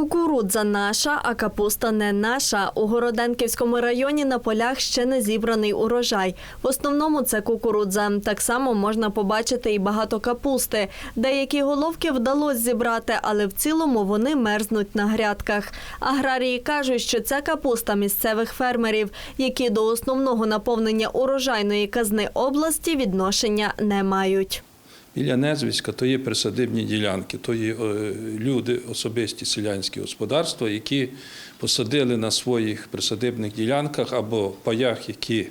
Кукурудза наша, а капуста не наша. У Городенківському районі на полях ще не зібраний урожай. В основному це кукурудза. Так само можна побачити і багато капусти. Деякі головки вдалося зібрати, але в цілому вони мерзнуть на грядках. Аграрії кажуть, що це капуста місцевих фермерів, які до основного наповнення урожайної казни області відношення не мають. Біля Незвіська то є присадибні ділянки, то є е, люди, особисті селянські господарства, які посадили на своїх присадибних ділянках або паях, які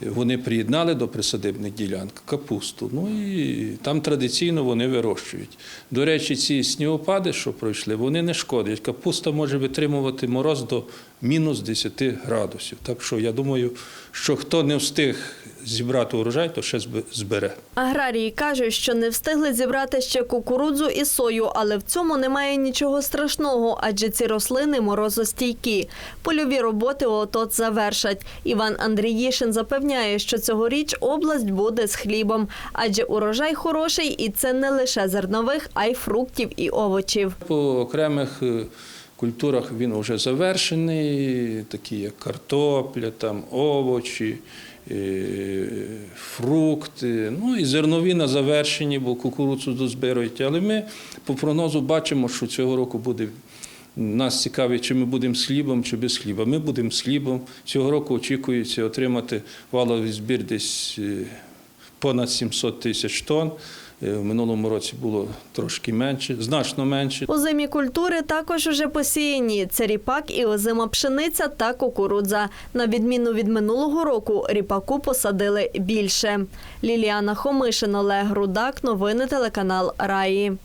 вони приєднали до присадибних ділянок капусту. Ну і там традиційно вони вирощують. До речі, ці снігопади, що пройшли, вони не шкодять. Капуста може витримувати мороз до мінус 10 градусів. Так що я думаю, що хто не встиг зібрати урожай, то ще збере. Аграрії кажуть, що не встигли зібрати ще кукурудзу і сою, але в цьому немає нічого страшного, адже ці рослини морозостійкі. Польові роботи от-от завершать. Іван Андріїшин запевняє, що цьогоріч область буде з хлібом, адже урожай хороший, і це не лише зернових, а й фруктів і овочів. По окремих е, культурах він вже завершений, такі як картопля, там овочі, е, фрукти. Ну і зернові на завершенні, бо кукурудзу дозбирають. Але ми по прогнозу бачимо, що цього року буде. Нас цікавить, чи ми будемо з хлібом, чи без хліба. Ми будемо з хлібом. Цього року очікується отримати валовий збір десь е, понад 700 тисяч тонн. Е, В минулому році було трошки менше, значно менше. Озимі культури також уже посіяні. Це ріпак і озима пшениця та кукурудза. На відміну від минулого року, ріпаку посадили більше. Ліліана Хомишин, Олег Рудак. Новини телеканал Раї.